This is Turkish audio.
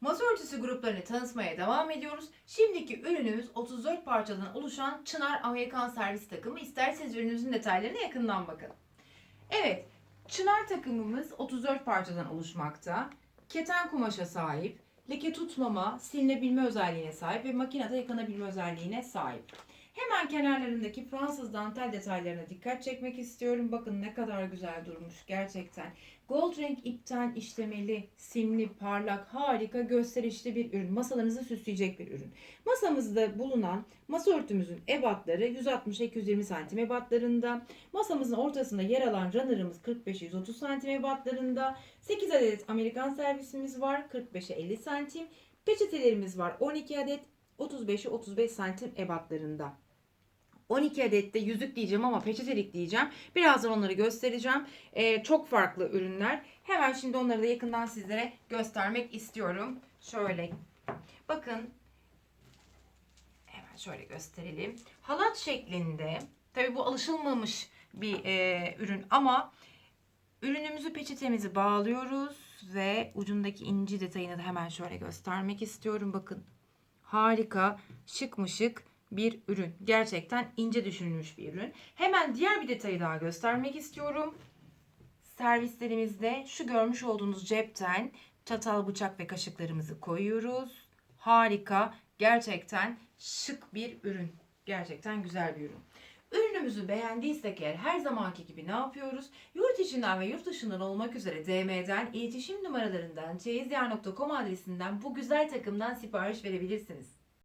Masa örtüsü gruplarını tanıtmaya devam ediyoruz. Şimdiki ürünümüz 34 parçadan oluşan Çınar Amerikan servis takımı. İsterseniz ürünümüzün detaylarına yakından bakalım. Evet, Çınar takımımız 34 parçadan oluşmakta. Keten kumaşa sahip, leke tutmama, silinebilme özelliğine sahip ve makinede yıkanabilme özelliğine sahip. Hemen kenarlarındaki Fransız dantel detaylarına dikkat çekmek istiyorum. Bakın ne kadar güzel durmuş gerçekten. Gold renk ipten işlemeli, simli, parlak, harika, gösterişli bir ürün. Masalarınızı süsleyecek bir ürün. Masamızda bulunan masa örtümüzün ebatları 160-220 santim ebatlarında. Masamızın ortasında yer alan runner'ımız 45-130 santim ebatlarında. 8 adet Amerikan servisimiz var 45'e 50 santim. Peçetelerimiz var 12 adet 35'e 35 santim ebatlarında. 12 adet de yüzük diyeceğim ama peçetelik diyeceğim. Birazdan onları göstereceğim. Ee, çok farklı ürünler. Hemen şimdi onları da yakından sizlere göstermek istiyorum. Şöyle bakın. Hemen şöyle gösterelim. Halat şeklinde. Tabi bu alışılmamış bir e, ürün ama ürünümüzü peçetemizi bağlıyoruz ve ucundaki inci detayını da hemen şöyle göstermek istiyorum. Bakın harika, şık mı şık bir ürün. Gerçekten ince düşünülmüş bir ürün. Hemen diğer bir detayı daha göstermek istiyorum. Servislerimizde şu görmüş olduğunuz cepten çatal, bıçak ve kaşıklarımızı koyuyoruz. Harika, gerçekten şık bir ürün. Gerçekten güzel bir ürün. Ürünümüzü beğendiysek eğer her zamanki gibi ne yapıyoruz? Yurt içinden ve yurt dışından olmak üzere DM'den, iletişim numaralarından, çeyizyer.com adresinden bu güzel takımdan sipariş verebilirsiniz.